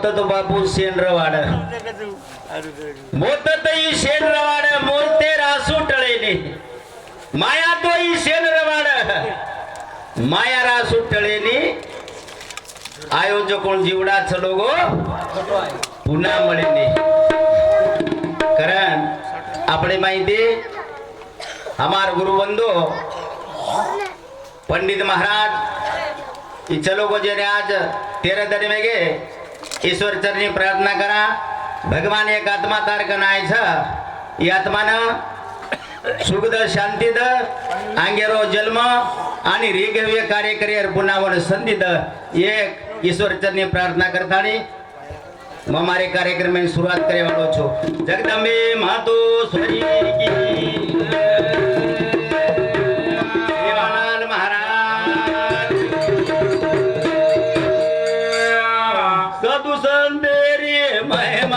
मोतत बापू शेणरवाड मोतत E शेणरवाड मोरते Rasu टळेने. माया तो E शेणरवाड माया रासू टळेने. आयोजक जीवडा चलो गो पुन्हा मळेने. कारण आपले माहिती हमार गुरुबंधू पंडित महाराज चलो गो जेने आज तेरा दरी में ઈશ્વરચરની પ્રાર્થના કરા. ભગવાન એક આત્મા તાર કનાય છે. એ આત્માને સુખદ, શાંતિદ, આંગેરો, જન્મ અને રીગવ્ય કાર્ય કરીએ પુનાવન સંધિદ એક ઈશ્વર ચરની પ્રાર્થના કરતાની હું મારી કાર્યક્રમની શરૂઆત કરી છું. જગદંબે માતુ સ્વરી કી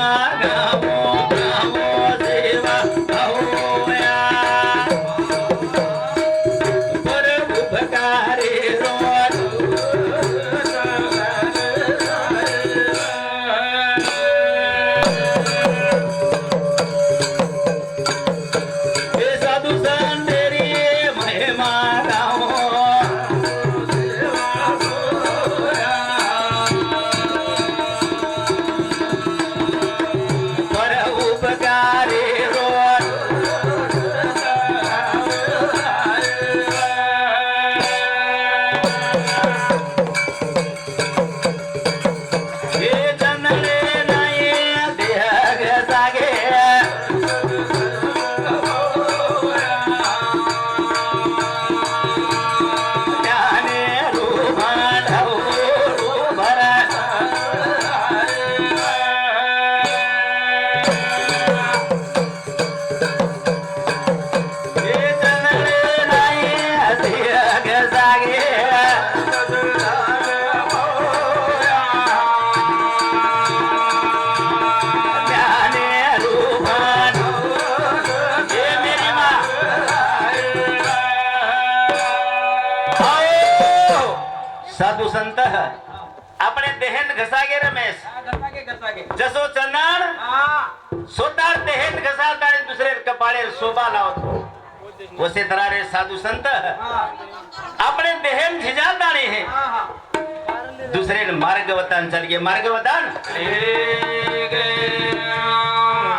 No. संत आपणे दहन घसागे रमेश. जसो चंदा सोता देहन घसाल दाणी दूसरे कपाळे रे सोफा वसे वसेतरा रे साधु संत आपणे देहन झिजाणी है. दूसरे मार्ग वतन चलगे मार्ग वतान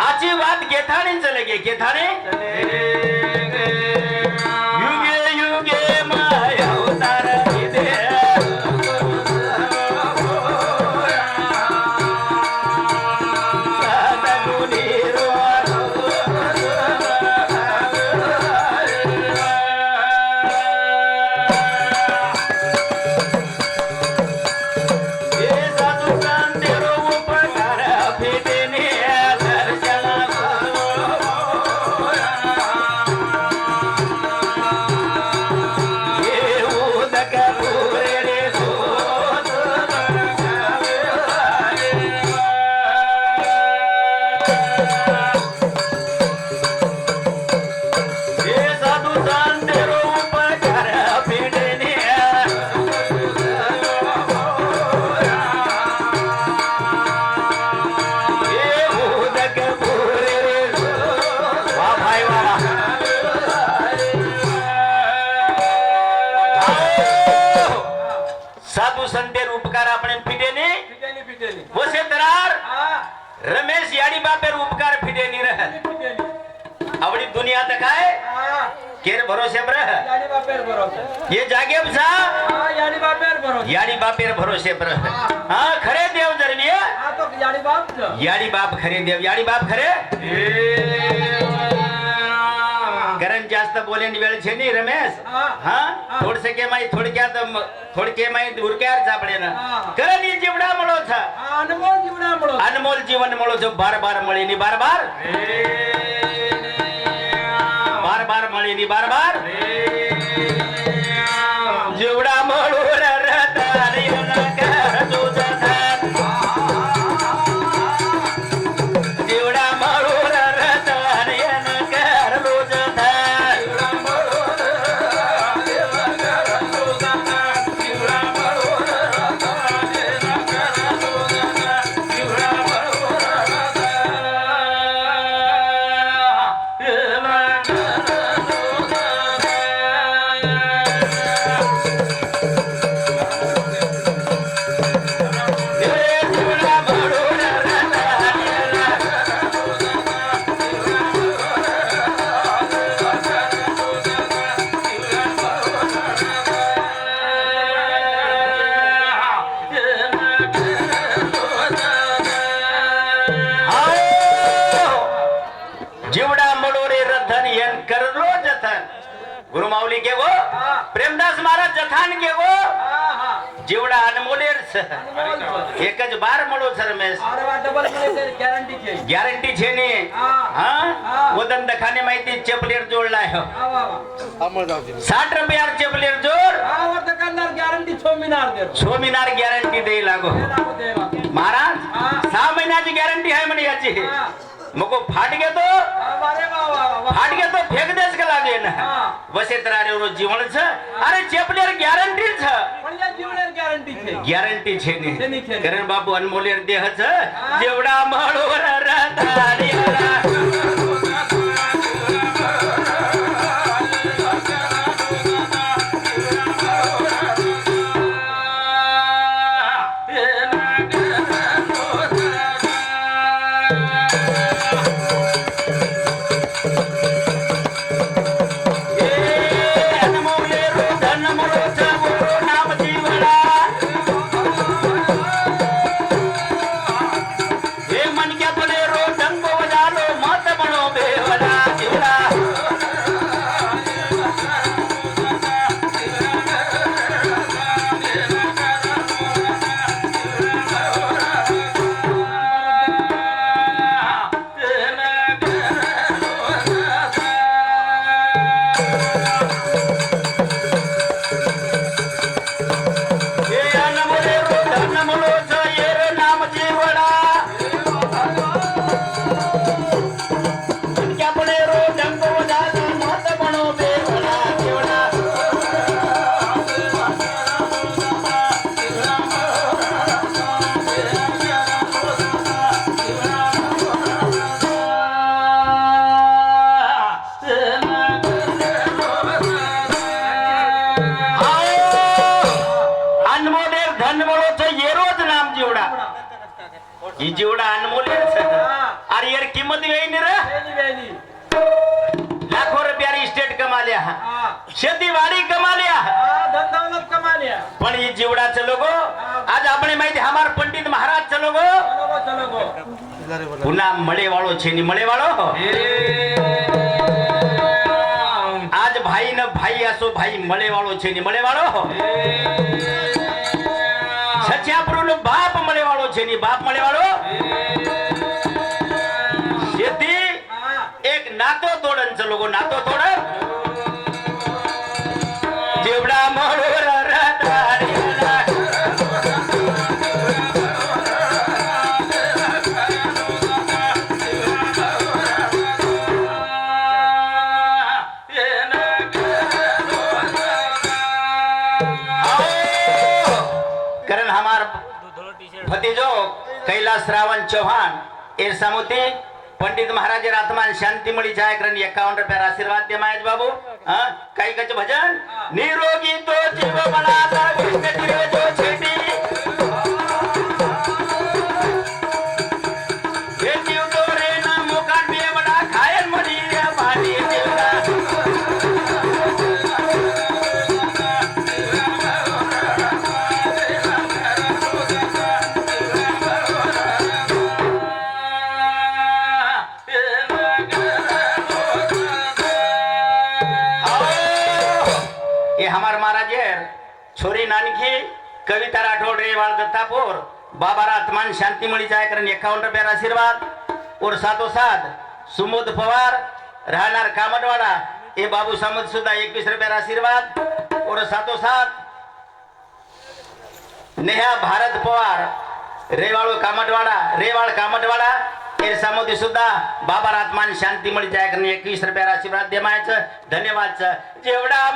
आची वात गेथाणी चले गे गेथाणी केर भरोसे ब्रह ये जागे सा याडी बापेर भरोसे ब्रह हा खरे देव धर्मीय याडी बाप खरे देव याडी बाप खरे कारण जास्त बोलेन वेळ छे नी रमेश हा थोडसे के माई थोडक्यात म- थोडके माई उरक्यार सापडे ना हा. कारण ही जीवडा म्हणो छा अनमोल जीवन મળો છો બાર બાર મળીની બાર બાર બાર બાર મળીની બાર બાર? मान घेवो. जेवढा अनमोल एकच बार मोडो सर मेस. गॅरंटी छे ने हा. वदन दखाने माहिती चेपलेर जोडला साठ रुपया चेपलेर जोड. गॅरंटी छो मिनार छो मिनार गॅरंटी दे लागो. महाराज सहा महिन्याची गॅरंटी आहे म्हणे याची. मग फाट घेतो. આટકે તો ફેંક દેશ કે લાગે ને વસે તારે એનું જીવન છે અરે ચેપલેર ગેરંટી છે ગેરંટી છે ને કરણ બાબુ અનમોલેર દેહ છે જેવડા માળો રા તારી ही जेवढा अनमोल अरे यार किंमत वेळी लाखो रुपया इस्टेट कमाल्या. शेतीवाडी कमाल्या. दौलत कमाल्या. पण ही जीवडा चलो गो आज आपण माहिती हमार पंडित महाराज चलो गो चलो गो पुन्हा मळेवाळो छेनी मळेवाळो. आज भाई न भाई असो भाई मळेवाळो छेनी मळेवाळो. तोडन लोक नातो थोडं जेवढा म्हणून रताळीला. आओ. कारण हमार भतीजो कैलास रावण चौहान पंडित महाराज रातमान शांतिमळी छायाकरण एकावन्न रुपया आशीर्वाद दे मायच बाबू. हा? काही कच भजन? निरोगी तो जीव मला पोर बाबा रातमान शांतीमुळी जायकरण एकावन्न रुपया आशीर्वाद और साथोसाथ सुमोद पवार राहणार कामटवाडा हे बाबू सामंत सुद्धा एकवीस रुपया आशीर्वाद और साथोसाथ नेहा भारत पवार रेवाळू कामटवाडा रेवाळ कामटवाडा एर सामोदी सुद्धा बाबा रातमान शांतीमुळे जायकरण एकवीस रुपया आशीर्वाद देमायचं धन्यवाद जेवढा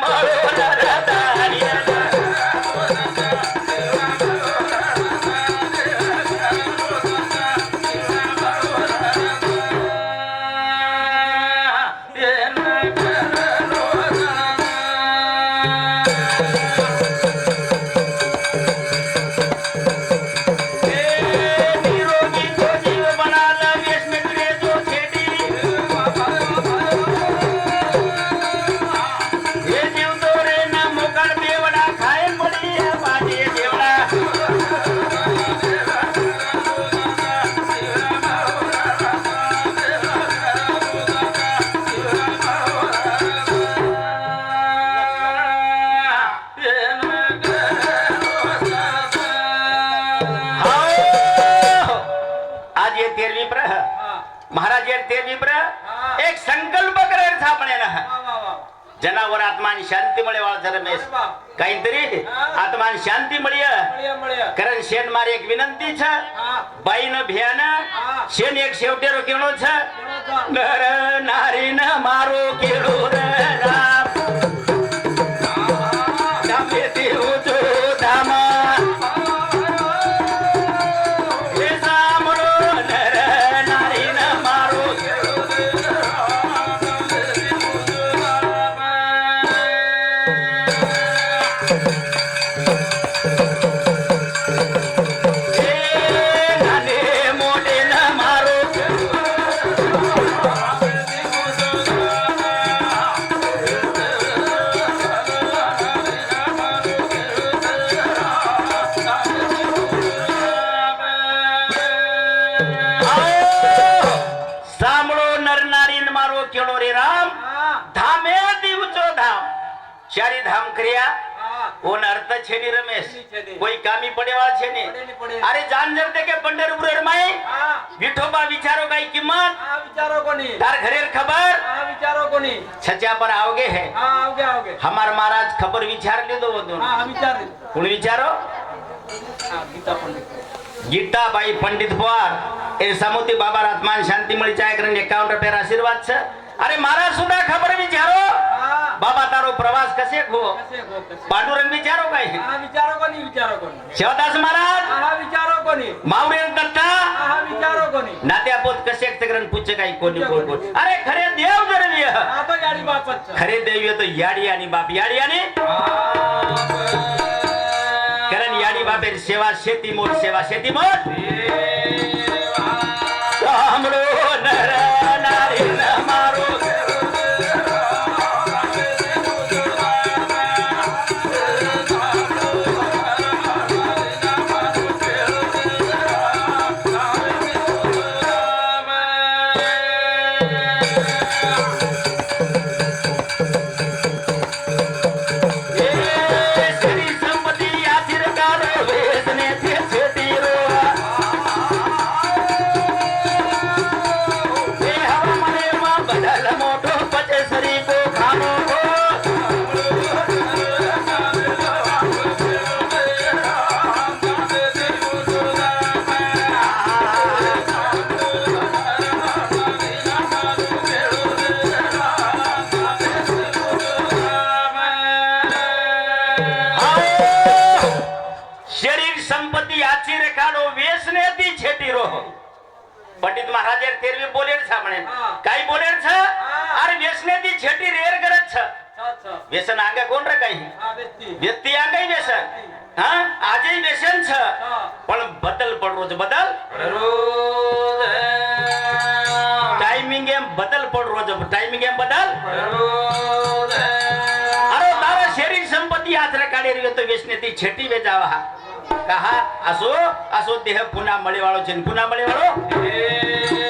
ભગવાન શાંતિ મળ્યા કરણ શેન મારી એક વિનંતી છે બાઈ ને ભ્યાના શેન એક શેવટેરો કેળો છે નર નારી ને મારો કેળો ચારી ધામ કર્યા હા ઓન અર્થ છે ની રમેશ છે ની. કોઈ કામી પડેવા છે ને પડે ની પડે. અરે જાન જરતે કે પંઢરપુર રમાય હા વિઠોબા વિચારો કઈ કિંમત આ વિચારો કોની તાર ઘરે ખબર આ વિચારો કોની છચ્યા પર આવગે હે હા આવગે આવગે હમાર મહારાજ ખબર વિચાર લીધો હતો હા આ વિચાર કોણ વિચારો હા ગીતા પંડિત ગીતાબાઈ પંડિત પવાર એ સમુતી બાબા આત્માન શાંતિ મળી જાય કરીને એકાવન રૂપિયા આશીર્વાદ છે અરે મારા સુધા ખબર વિચારો હા બાબા તારો પ્રવાસ કશે ગો? પાંડુ રંગ વિચારો કઈ આ વિચારો કોની વિચારો કોની? શિવદાસ મહારાજ? આ વિચારો કોની? માવરે દત્તા? આ વિચારો કોની? નાત્યા પોત કશે તકરન પૂછે કઈ કોની કોણ કોણ અરે ખરે દેવ જરવીય આ તો યાડી બાપ જ છે. ખરે દેવીએ તો યાડિયાની બાપ. યાડિયાની? કરણ યાડી બાપે સેવા શેતી મોટ સેવા શેતી મોટ ফকির পণ্ডিত মহারাজের তেরবি বোলের সামনে কাই বোলের अरे আর दी ছেটি रेर গরজ ছ व्यसन आगे कोण रे काही व्यक्ती आगे व्यसन आज ही व्यसन छ पण बदल पडरोज बदल टाइमिंग एम बदल पडरोज टाइमिंग एम बदल अरे तारा शरीर संपत्ति आज रे काढे रे तो व्यसने दी छेटी वेजावा કહા? આસો? આસો દેહ પુના મળે વાળો છે પુના મળે વાળો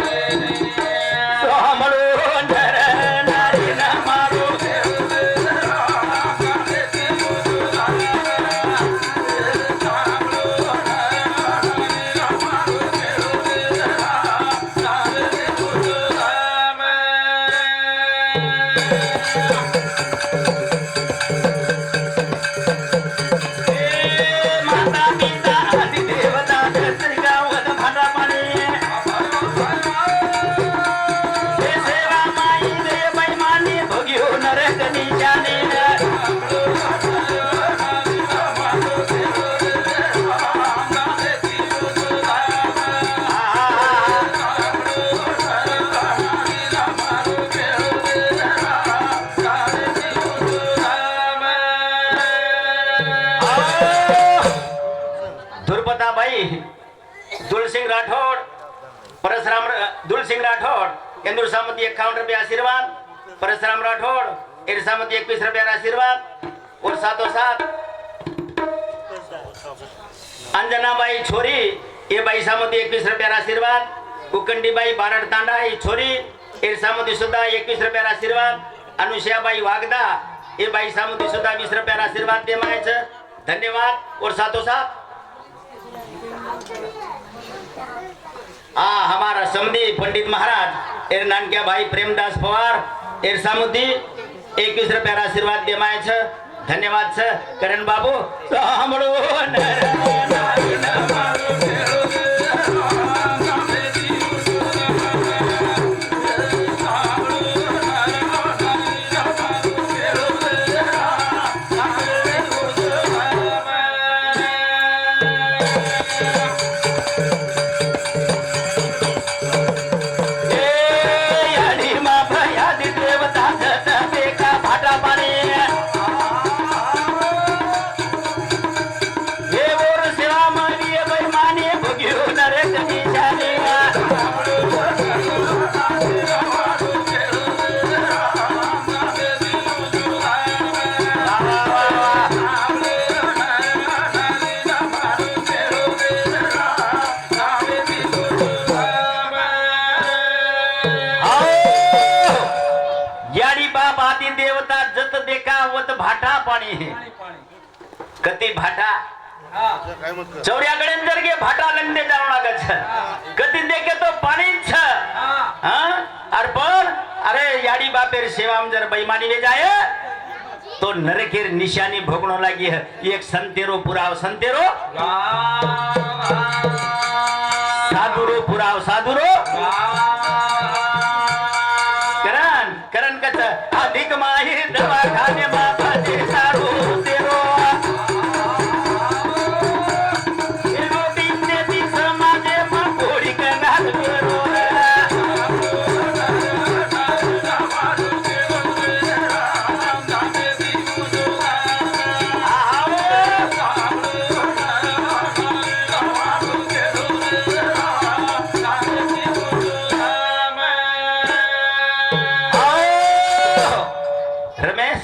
दुलसिंग राठोड परशराम दुलसिंग राठोड हिंदुसामध्ये एकावन्न रुपये आशीर्वाद एकवीस रुपयाला आशीर्वाद और अंजनाबाई छोरी ए बाई सामती एकवीस रुपयाला आशीर्वाद कुकंडीबाई बारड तांडा ही छोरी इरसामध्ये सुद्धा एकवीस रुपयाला आशीर्वाद अनुषयाबाई वागदा ए बाई सामध्ये सुद्धा वीस रुपयाला आशीर्वाद दे धन्यवाद और साथो साथ આ હમારા સમદી પંડિત મહારાજ એર નાનક્યા ભાઈ પ્રેમદાસ પવાર એર સામુતી એકવીસ રૂપિયા આશીર્વાદ દેમાય છે ધન્યવાદ છે કરણ બાબુ સાંભળો पाणी. हे कती भाटा? चौऱ्याकडे जर गे भाटा लग्न जाऊ लागत. कती देखे तो पाणी छ अरे पण अरे याडी बापेर सेवाम जर बैमानी वे जाय तो नरकेर निशानी भोगणो लागी है. एक संतेरो पुराव संतेरो. साधुरो पुराव साधुरो. करण करण कच अधिक माही दवा मा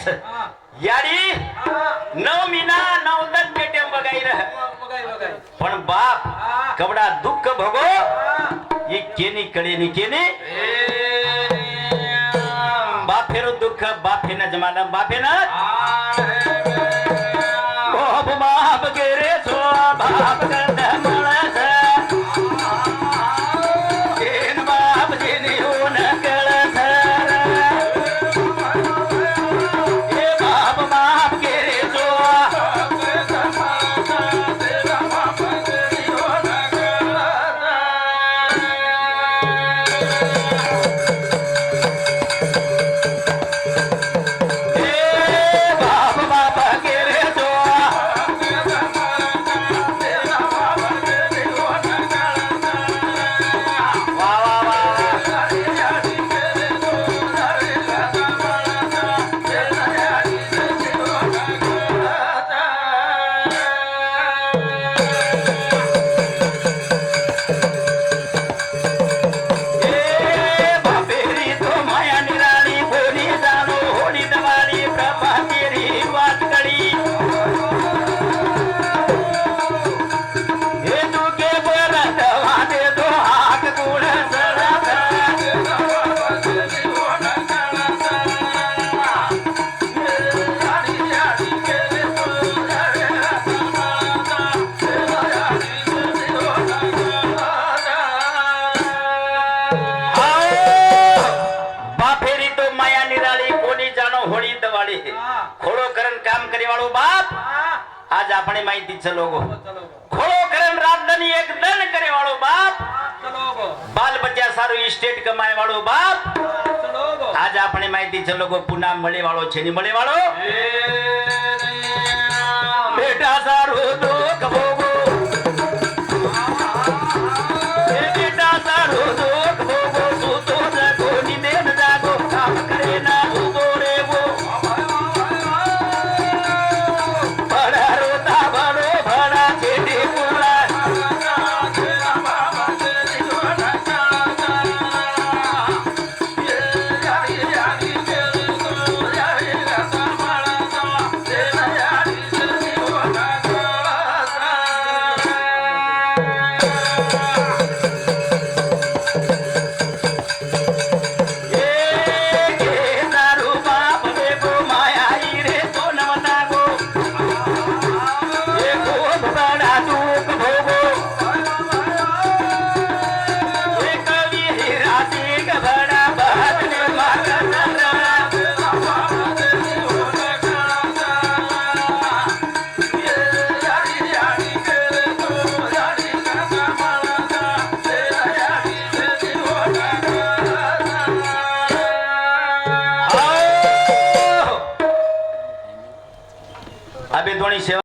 याडीच याडी नऊ मिना नऊ दन पेटेम बघायला. पण बाप कवडा दुःख भगो ये केनी कड़े नी केनी. बाफेर दुःख न जमाना बापे न बाप बाप गेरे सो बाप આજ માહિતી છે લોકો ખોળો ખોડો રાજધાની એક દન કરે વાળો બાપ. બાલ બચ્ચા સારું સ્ટેટ કમાય વાળો બાપ. આજ આપણે માહિતી છે લોકો પુના મળે વાળો છે ની મળે વાળો બેટા સારું દુઃખ